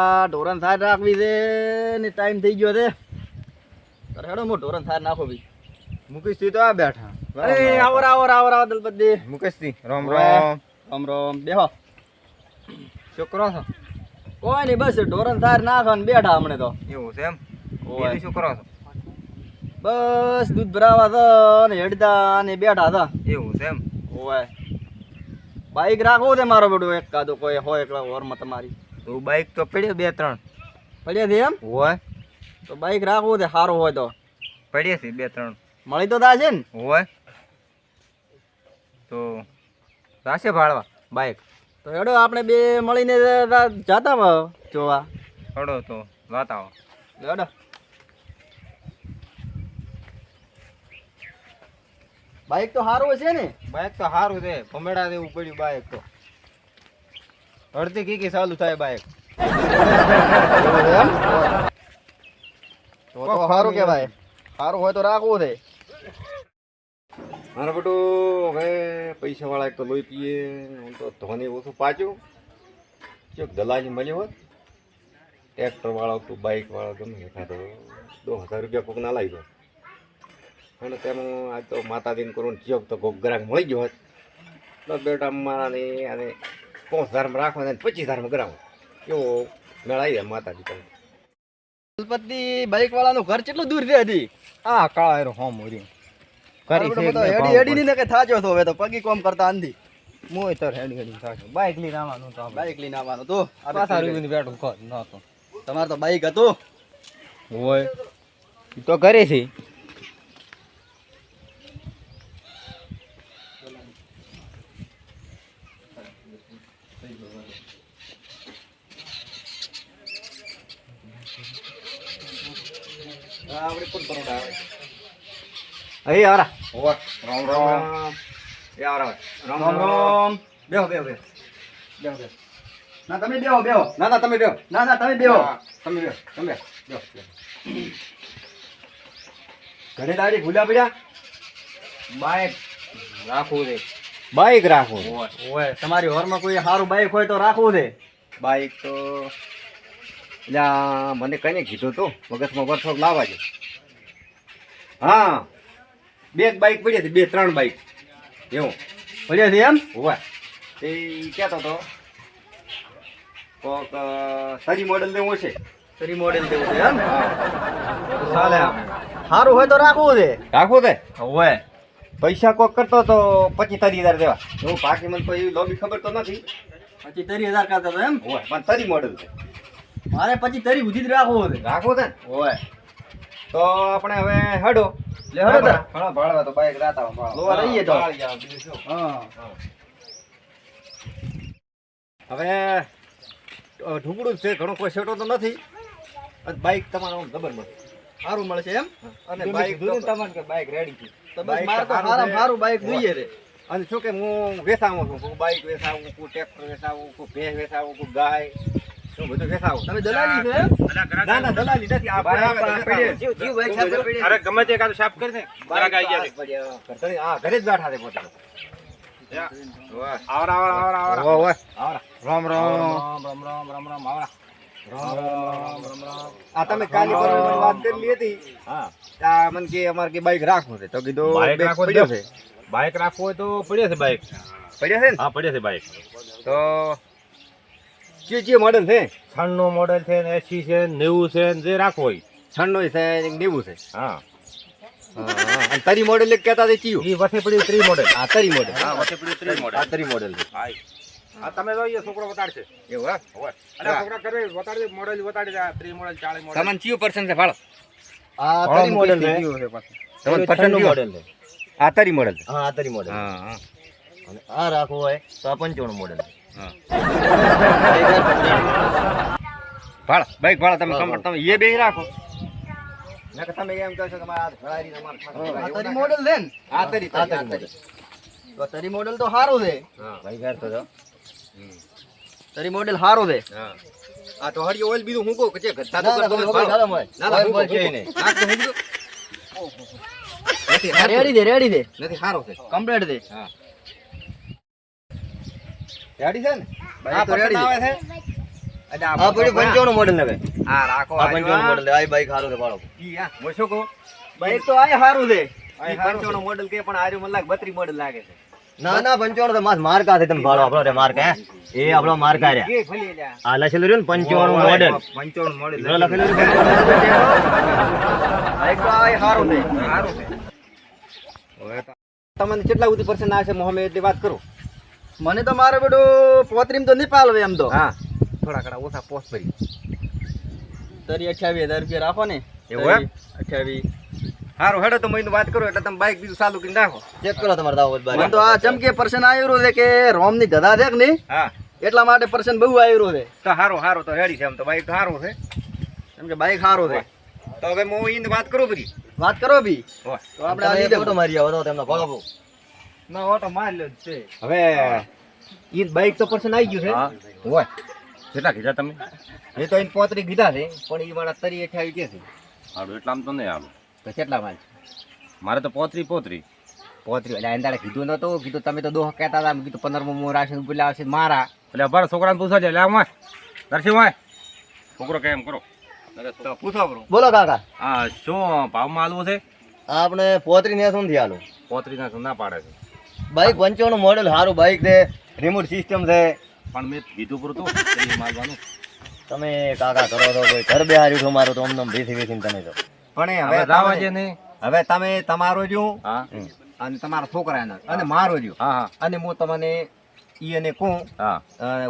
આ ઢોરણ થાર રાખવી છે ને ટાઈમ થઈ ગયો છે. હેડો હું ઢોરણ થાર નાખો ભાઈ. મુકેશ તો આ બેઠા. અરે આવર આવર આવર આવ દલપતિ મુકેશ રામ રામ. રામ રામ. બેહો. છોકરો છો? કોઈ નહીં બસ ઢોરણ થાર નાખો ને બેઠા હમણે તો. એવું છે એમ. બીજું શું કરો છો? બસ દૂધ ભરાવા છે ને હેડતા ને બેઠા હતા એવું છે એમ? ઓય. બાઈક રાખવું છે મારો બેટું એક કાદો કોઈ હોય એકલા ઓરમાં તમારી. તો બાઈક તો પડ્યો બે ત્રણ. પડ્યા છે એમ? હોય. તો બાઈક રાખવું છે સારું હોય તો. પડ્યા છે બે ત્રણ. મળી તો તા છે ને? હોય. તો રાશે ભાડવા બાઈક તો હેડો આપણે બે મળીને જતા જાતા જોવા. હડો તો આવો હેડો. બાઈક તો સારું છે ને? બાઈક તો સારું છે ભમેડા જેવું પડ્યું બાઈક તો. અડધી કીકી ચાલુ થાય બાઈક. તો તો સારું કહેવાય. સારું હોય તો રાખવું છે. મારા બટુ હવે પૈસા વાળા એક તો લોહી પીએ હું તો ધોની ઓછું પાછું. ચોક દલાલી મળ્યો હોત ટ્રેક્ટર વાળો તો બાઇક વાળો ગમે એકાદો દો હજાર રૂપિયા કોક ના લાવી દો. અને તેમાં આજ તો માતાજીને કરું ચોક તો કોક ગ્રાહક મળી ગયો હોત. તો બેટા મારા ને અને પાંચ ધર્મ રાખવાના ને પચીસ ધર્મ કરાવો. એવો મેળાવી દે માતાજી તમે ગણપતિ બાઈક વાળાનું ઘર કેટલું દૂર છે હજી? આ કાળા એરો હોમ ઉર્યું કરી છે તો હેડી હેડી ને કે થાજો તો હવે તો પગી કોમ કરતા આંધી. મોય તો હેડી હેડી થાજો. બાઈક લઈને આવવાનું તો બાઈક લઈને આવવાનું તો. આ પાછા બેઠું રૂબીને બેઠું કર નહોતો તમારે તો બાઈક હતું. હોય. ઈ તો કરે આપણે કોણ પરોઠા આવે અહીં આવરા. હોવા. રામ રામ. એ આ રામ રામ બેહો બેહો બેહો. બેહો બેહો. ના તમે બેહો બેહો. ના ના તમે બેહો. ના ના તમે બેહો. તમે બેહો તમે બેહો. ઘણી દાડી ભૂલ્યા પડ્યા? બાઈક રાખવું છે. બાઈક રાખો. ઓય તમારી હોરમાં કોઈ સારું બાઈક હોય તો રાખવું છે. બાઈક તો એટલે મને કઈને કીધું હતું મગજમાં વર્ષો લાવવા છે હા બે જ બાઈક પડી હતી બે ત્રણ બાઈક એવું. પડી છે એમ? હોવા એ કહેતો હતો કોક સારી મોડેલ લેવું છે ફરી મોડેલ દેવું છે એમ? ચાલે આમ. સારું હોય તો રાખવું છે. રાખવું તે હોય પૈસા કોક કરતો તો પચીસ તારી હજાર દેવા. હું બાકી મને કોઈ એવી લોબી ખબર તો નથી. પચીસ તરી હજાર કરતો તો એમ? હોય પણ તારી મોડેલ છે. મારે પછી તરી સુધી જ રાખવું છે. રાખવું છે ઓય. તો આપણે હવે હડો. લે હડો તાર. ઘણા ભાડવા તો બાઈક રાતા ભાડવા. લોવા લઈએ તો. હા. હવે ઢુકડું છે ઘણો કોઈ સેટો તો નથી. બાઈક તમારે જબર મળે સારું મળશે એમ? અને બાઈક દૂર તમારે કે બાઈક રેડી છે. તો બસ મારે તો સારા સારું બાઈક જોઈએ રે. અને શું કે હું વેસાવું છું? બાઈક વેસાવું કોઈ ટ્રેક્ટર વેસાવું કોઈ ભેંસ વેસાવું કોઈ ગાય. એવું બધું વેસાવું તમે દલાલી છે એમ ના ના દલાલી નથી આ બરાબર, બરાબર પડ્યો. જીવ જીવ બાઈક અરે ગમે તે સાફ કરી દે. હા ઘરે જ બેઠા છે પોતે આવરા આવરા આવરા આવરા ઓય, ઓય. રામ રામ રામ રામ રામ રામ રામ આવરા રામ રામ રામ રામ આ તમે કાલી વાત કરેલી હતી હા મને કે અમારે કે બાઈક રાખવું છે તો કીધું બાઈક રાખવું પડ્યો છે? બાઈક રાખવું હોય તો પડ્યા છે બાઈક પડ્યા છે ને હા પડ્યા છે બાઈક તો જે જે મોડેલ છે. છન્નું મોડેલ છે ને એસી છે નેવું છે ને જે રાખવું હોય. છન્નું છે એક નેવું છે. હા. અને તરી મોડેલ એક કહેતા હતા ચિયું એ વસે પડ્યું ત્રી મોડેલ હા તરી મોડેલ હા વસે પડ્યું ત્રી આ મોડેલ તરી મોડેલ છે. હા તમે જો અહીંયા છોકરો બતાડશે એવું હા? હોય અરે છોકરા કરે બતાડી મોડેલ બતાડી આ ત્રી મોડેલ ચાલીસ મોડેલ તમને ચિયું પર્સન્ટ છે? ભાડો. આ તરી મોડેલ છે. તમને પસંદ મોડેલ છે. આ તરી મોડેલ છે. હા આ તરી મોડેલ હા હા. અને આ રાખવું હોય તો આ પંચાણું મોડેલ હા ભાડો બાઈક ભાડો તમે કમ્ફર્ટ તમે એ બે રાખો. નકર તમે એમ કહો છો કે મારા હાથ તમારે આ તરી મોડેલ ને? આ તરી આ તરી તરી. તો તરી મોડેલ તો સારું છે. હા ભાઈ ઘર તો જો તરી મોડેલ સારું છે. હા. આ તો હરિયો ઓઇલ બીજું હું કહું કે જે તો તમે ભાડો. ના ના છે. તો હું. રેડી દે રેડી દે નથી સારો છે. કમ્પ્લીટ દે હા. રેડી છે ને? આ તો પસંદ રેડી આવે છે? આ પડ્યું પંચાણું મોડેલ ને હા રાખો આ પંચાણું મોડેલ આ બાઈક સારું છે ભાડો. ઈ હા હું શું કહું? બાઈક તો આ સારું છે. ઈ પંચાણું મોડલ કે પણ આર્યું મને લાગે બત્રી મોડલ લાગે છે. ના ના પંચાણું તો માસ માર્કા છે તમે ભાડો આપણો રે માર્કા હે? એ આપણો માર્કા રહ્યા. કે ભલે લ્યા. આ લખેલું રહ્યું ને પંચાણું મોડેલ પંચાણું મોડલ લખેલું બાઈક તો આ સારું છે સારું છે. તમને કેટલા સુધી પર્સન્ટ આવશે એટલી વાત કરો. મને તો મારે બધું પોતરીમ તો નહીં પાલવે એમ તો. હા. થોડા ઘણા ઓછા પોસ્ટ ભરી. તરી અઠ્યાવીસ હજાર રૂપિયા રાખો ને. એવું એમ? અઠ્યાવીસ. સારું હેડો તો મહિનું વાત કરો એટલે તમે બાઇક બીજું ચાલુ કરીને રાખો ચેક કરો તમારે દાવો બાર મને તો આ ચમકે પર્સન આવ્યું છે કે રોમની ગધા છે કે નહીં? હા. એટલા માટે પર્સન બહુ આવ્યું છે. તો સારો સારો તો રેડી છે એમ તો. બાઇક તો સારું છે. એમ કે બાઈક સારું છે. તો હવે હું ઈને વાત કરું બધી. વાત કરો બી. તો આપણે આ લીધે ફોટો મારી આવો તો તેમનો બહુ ના ઓટો માર લ્યો છે. હવે ઈ બાઈક તો પર્સન આવી ગયું છે. હોય. કેટલા કીધા તમે? એ તો એને પોતરી કીધા છે પણ ઈ મારા તરી અઠાવી કે છે. હાડું એટલા આમ તો નહીં હાલું તો કેટલા માલ મારે તો પોતરી પોતરી પોતરી એટલે એને તારે કીધું નતું કીધું તમે તો દોહ કહેતા હતા. કીધું પંદરમો મો રાશન પેલા આવશે મારા. એટલે અભાર છોકરાને પૂછો છે એટલે આમ નરસિંહ હોય છોકરો કે એમ કરો. પૂછો બરો બોલો કાકા. આ શું ભાવમાં હાલવું છે? આપણે પોતરી ને શું થી હાલો. પોતરી ના ના પાડે છે. બાઈક પંચાણું મોડેલ સારું બાઈક છે રિમોટ સિસ્ટમ છે. પણ મેં કીધું પૂરતું તો તમે કાકા કરો તો કોઈ ઘર બે હાર્યું છો મારું તો અમને બેસી બેસીને તમે તો પણ હવે રાવા છે નહીં હવે તમે તમારો જો અને તમારા છોકરાના. અને મારો જો હા હા. અને હું તમને ઈ અને હા.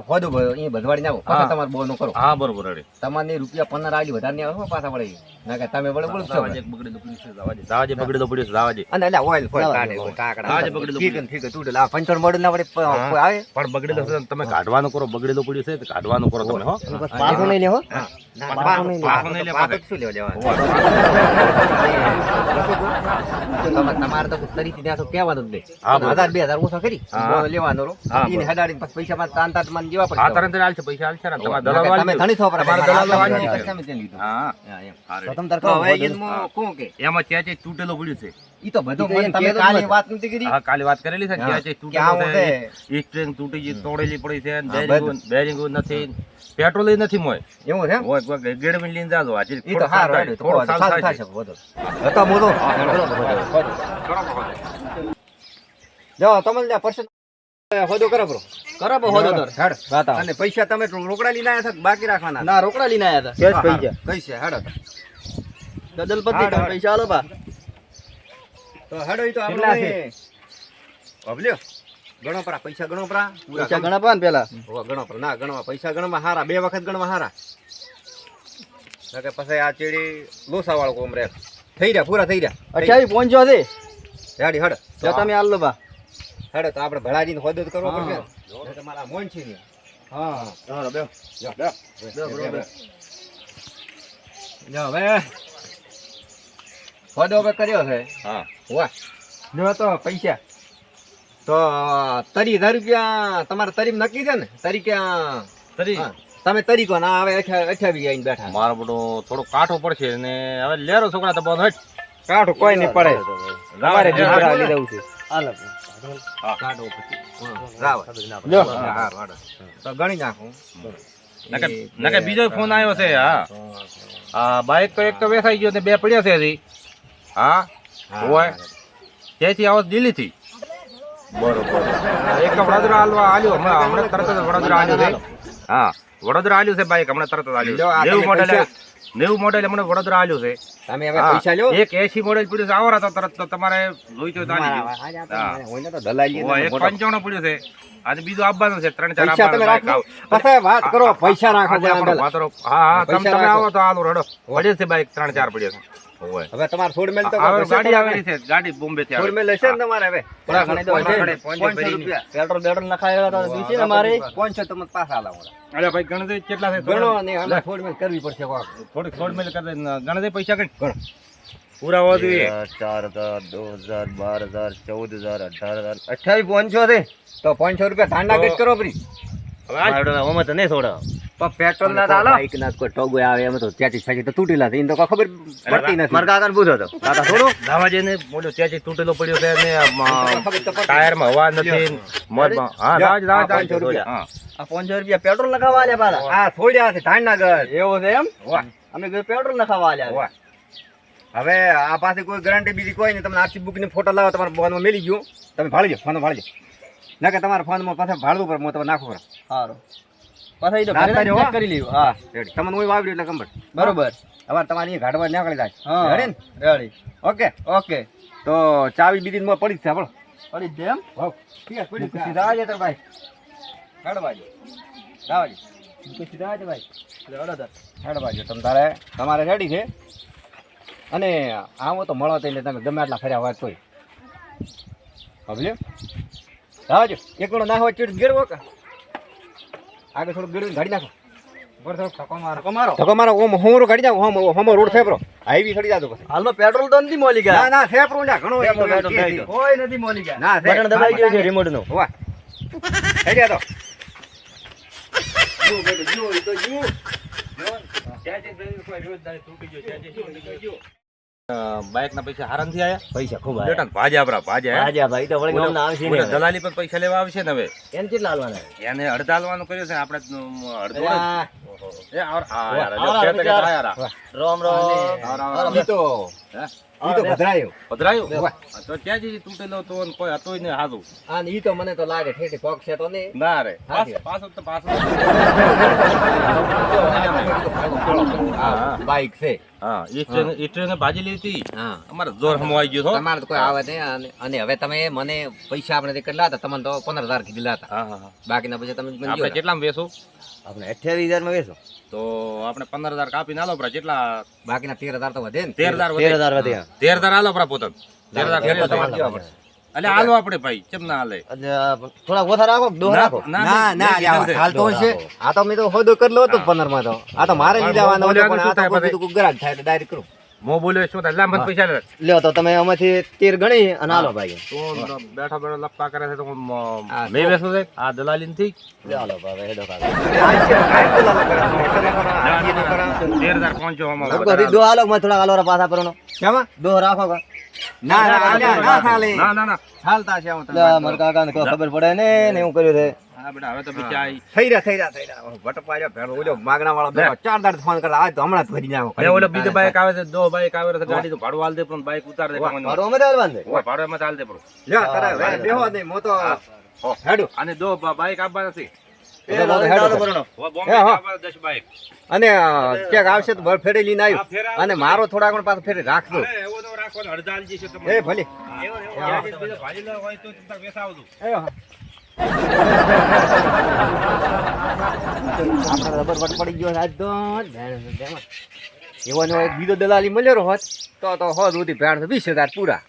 હોદો ભયો ઈ બધવાડી નાખો. પાછા પછી તમારે બોલનું કરો. હા બરોબર રેડી. તમારે રૂપિયા પંદર આલી વધારે નહીં આવે પાછા વળી. ના કે તમે વળે બોલો છો દાવાજે બગડેલું પડી છે દાવાજે દાવાજે બગડેલું પડી છે દાવાજે અને એટલે ઓઇલ લાવા કાઢે. કાકડા. હા, જે બગડેલું ઠીક ઠીક તૂટેલ આ પંચર મોડેલ ના વડે. કોઈ આવે? પણ બગડેલું છે તમે કાઢવાનું કરો બગડેલું પડી છે તો કાઢવાનું કરો તમે હો. પાછો નહીં લેવો ના, પાછો પાછો નહીં પાછો લેવા. નહીં પાછો શું લેવા તમે- તમારે તો તરીકે ત્યાં તો કહેવાનું જ નહીં. હા, હજાર બે હજાર ઓછા કરી. લેવાનો રહો. હા, ઈને પછી પૈસા માં તાન તાન મને જેવા પડશે. હા તરત હાલશે પૈસા હાલશે ને. તમારા દલાલ તમે ધણી છો, પણ તમારા દલાલ હાથમાં વાંચી પૈસા મેં લીધું. હા. હા, એમ. તો તમે તાર હવે બધું. એને કે? એમાં ત્યાં છે તૂટેલું પડ્યું છે. ઈ તો બધું મને તમે કાલે વાત નથી કરી. હા કાલે વાત કરેલી છે ત્યાં આવું તૂટેલું છે. ઈ સ્ટ્રિંગ તૂટી ગઈ તોડેલી પડી છે બેરિંગ બેરિંગ નથી. પેટ્રોલ નથી મોય એવું છે એમ? હોય કોઈ ગેડમીન લઈને જાજો. આજે ઈ તો હારું. થોડો સાલ થશે બધું. હતા મોટો. જો તમે person હોદો કરો બ્રો કરો બહુ હોદો તાર. હેડ. વાતા અને પૈસા તમે રોકડા લઈને આયા છો બાકી રાખવાના? ના રોકડા લઈને આયા હતા. હા, પૈસા કઈ છે? ગદલપતિ ગદલ પતિ હાડ, હાડ. પૈસા આલો બા. તો હેડો ઈ તો આપણે અબલ્યો ગણો પરા પૈસા ગણો પરા. પૂરા પૈસા ગણા. પાન પેલા. હોવા ગણો પરા. ના ગણવા. પૈસા ગણવા હારા. બે વખત ગણવા હારા. કે પછી આ ચેડી લોસા વાળો કોમ રે. થઈ રહ્યા પૂરા થઈ રહ્યા. અચ્છા પહોંચ્યો છે હેડી હડ. જો તમે આલો બા. હેડો તો આપણે ભલાજીને હોદો તો કરવો પડશે તમારા મોન છે ને. હા. હા બે, બે, બે, જો હવે. હોદો હવે કર્યો છે. હા. વાહ. જો તો પૈસા. તો તરી રૂપિયા તમારે તરી નક્કી છે ને? તરી ક્યાં? તરી? તમે તરીકો ના હવે અઠાવી આવીને બેઠા. મારો બધો થોડો કાઠો પડશે ને હવે લેરો છોકરા તો બંધ હટ કાઠો કોઈ નહીં પડે. તમારે લઈ છે હાલો ગણી નાખું. નકે બીજો ફોન આવ્યો છે હા. હા બાઈક તો એક તો વેસાઈ ગયો ને બે પડ્યા છે હજી. હા? હોય. ત્યાંથી આવો દિલ્હીથી. બરોબર. એક તો વડોદરા હાલવા આવ્યો હમણાં હમણાં તરત જ વડોદરા આવ્યો છે. હા વડોદરા આલ્યું છે બાઈક હમણાં તરત જ આવ્યું. મોડેલ નેવું મોડેલ હમણાં વડોદરા આવ્યું છે. તમે હવે પૈસા લ્યો. એક એસી મોડેલ પડ્યું છે આવરા તો તરત તો તમારે જોઈતો તો. હોય તો દલાલી એક. પંચાણું પડ્યું છે. આજે બીજું આવવાનું છે ત્રણ ચાર પૈસા તમે રાખો પછી વાત કરો પૈસા રાખો હા હા તમે. આવો તો આલો રડો. વડે છે બાઈક ત્રણ ચાર પડ્યા છે. હવે તમારે ફૂડ મેલ તો ગાડી આવેલી છે ગાડી બોમ્બે થી ફૂડ મેલ હશે ને તમારે હવે? થોડા ઘણી તો હશે. પેટ્રોલ બેટ્રોલ નખાયેલા તો દીશે ને મારે. પાંચસો તમે પાછા લાવો અરે ભાઈ ગણતરી કેટલા છે ગણો ને અમે ફૂડ મેલ કરવી પડશે થોડ મેલ કરે ગણતરી પૈસા ગણ. પૂરા હોવા જોઈએ ચાર હજાર દો હજાર બાર હજાર ચૌદ હજાર અઢાર હજાર. અઠાવીસ પાંચસો છે તો. પાંચસો રૂપિયા ધાંડા ગજ કરો પ્રી હવે આ તો નહીં છોડો. પણ પેટ્રોલ ના ચાલો બાઈક ના કોઈ ટોગો આવે એમ તો ત્યાંથી સાચી તો તૂટેલા છે એને તો ખબર પડતી નથી. મારા કાકાને પૂછો તો. કાકા થોડો? દાવાજીને બોલ્યો ત્યાંથી તૂટેલો પડ્યો છે ને આમ, ખબર તો પડતી. ટાયરમાં હવા નથી મોજમાં. હા લ્યો, દાવાજી, દાવાજી, આ પાંચસો રૂપિયા. પેટ્રોલ આલ્યા પાછા છોડ્યા છે છે એમ? અમે પેટ્રોલ નખાવા આલ્યા હવે આ પાસે કોઈ ગેરંટી બીજી કોઈ નહીં. તમને આરસી બુકની ફોટો લાવો તમારા ફોનમાં મેલી ગયું. તમે ભાળી જાઓ ફોન ના કે તમારા ફોનમાં પાછા ભાડું પર હું તમે નાખો પડે. સારું પાછા તો ઘરે હો. કરી લીધું હા. રેડી. તમને હું વાવડી એટલે ખબર. બરોબર. હવે તમારી ગાડવા નીકળી જાય. હા. રેડી ને? રેડી. ઓકે. ઓકે. તો ચાવી બીજી મોં પડી જ છે આપણો પડી જ છે એમ? પડી સીધા આજે ભાઈ. ગાડવાજો ગાવાજો સીધા આજે ભાઈ. તમ તારે તમારે રેડી છે. અને આવો તો મળો તો એટલે તમે ગમે એટલા ફર્યા હોય તોય. સમજ્યો? આવજો એકડો નાખો ના હોય ચીડ ગેરવો કા? આગળ થોડું ગેરવીને ગાડી નાખો. ધક્કો મારો. ઓમ હોમરો ગાડી જાવ હોમ હોમો રોડ ફેપરો હાઈવી સડી જાતો પછી. હાલમાં પેટ્રોલ તો નથી મોલી ગયા. ના ના ફેપરો ના ઘણો ગયું. કોઈ નથી મોલી ગયા. ના બટન દબાઈ ગયો છે રિમોટ નો હોવા. થઈ ગયા તો. બાઇક ના પૈસા હારંગથી આયા પૈસા ખૂબ બેટા ભાજા આપડા ભાજા ભાજા ભાઈ તો વળી ગામના આવશે ને દલાલી પર પૈસા લેવા આવશે ને હવે એને કેટલા હાલવાના એને અડધાલવાનું કર્યું છે આપણે અડધો એ આવ- હા, યાર, આવ- જો આવ- કહેતા કહેતા આયા રા. રોમ રોમ તો હે? ઈ તો ભદ્રાયો પધરાયું? તો ત્યાં જઈ તૂટેલો તો ને કોઈ હતોય ને હાજુ. આ ઈ તો મને તો લાગે ઠેઠી પગ છે તો નહીં ના રે. પાછો પાછો તો પાછો. બાઈક છે. હા ઈ ટ્રેન ભાજી લીધી હા. અમારે જોર હમવાઈ ગયો તો તમારે કોઈ આવે નહીં અને- હવે તમે મને પૈસા આપણે કેટલા હતા તમને તો પંદર હજાર કીધેલા હતા હા હા હા. બાકીના પૈસા તમે કેટલામાં વેચું આપણે અઠ્યાવીસ હજારમાં વેચો તો આપણે પંદર હજાર કાપીને આલો પરા કેટલા બાકીના તેર હજાર તો વધે ને. તેર હજાર તેર હજાર વધ્યા તેર હજાર આલો પરા પોતા તેર હજાર તમારે. એટલે આલો આપણે ભાઈ કેમ ના હાલે થોડા ઓછા રાખો દો રાખો ના ના. હાલ તો છે આ તો મેં તો હોદો કરેલો તો પંદરમાં તો. આ તો મારે પણ લીધા બોલ્યા પણ આ તો પછી? ગરાજ થાય એટલે ડાયરેક્ટ કરું. મો બોલ્યો શું થાય લાંબા પૈસા લે લ્યો તો તમે આમાંથી તેર ગણી અને હાલો ભાઈ તો બેઠા બેઠા લપકા કરે છે તો હું, મ, હા, છે આ દલાલીનથી લ્યો હાલો ભાઈ હેડો કાકા પહોંચ્યો અમારો દો હાલો માં થોડા હાલો પાછા પરનો કેમાં દો રાખો કા ના ના ના ના ના ના ના ચાલતા છે હું લે, મારા કાકા ને ખબર પડે ને ને એવું કર્યું છે હા બેટા હવે તો આઈ. થઈ રહ્યા થઈ રહ્યા થઈ રહ્યા. વટપાયા ભેળો ઓલો માગણા વાળો બેઠો. ચાર દાડ ફોન કરતા આજ તો હમણાં જ ભરી જાવ એ ઓલો બીજો બાઈક આવે છે દો બાઈક આવે છે ગાડી તો ભાડું હાલ દે પણ બાઈક ઉતાર દે અમે ઓય, ભાડું દે પણ. લ્યો તારે બેહો નહીં મો તો હો. અને દો બાઈક આપવા નથી. અને ક્યાંક આવશે તો ફેરી લઈને આવ્યું. અને મારો થોડા પણ પાછો ફેરી રાખજો. અરે, એ ભલે. આપણે રબર વટ પડી ગયો આજ તો એવો એક બીજો દલાલી મળ્યો હોત, તો તો હોત ઉધી ભેણ વીસ હજાર પૂરા.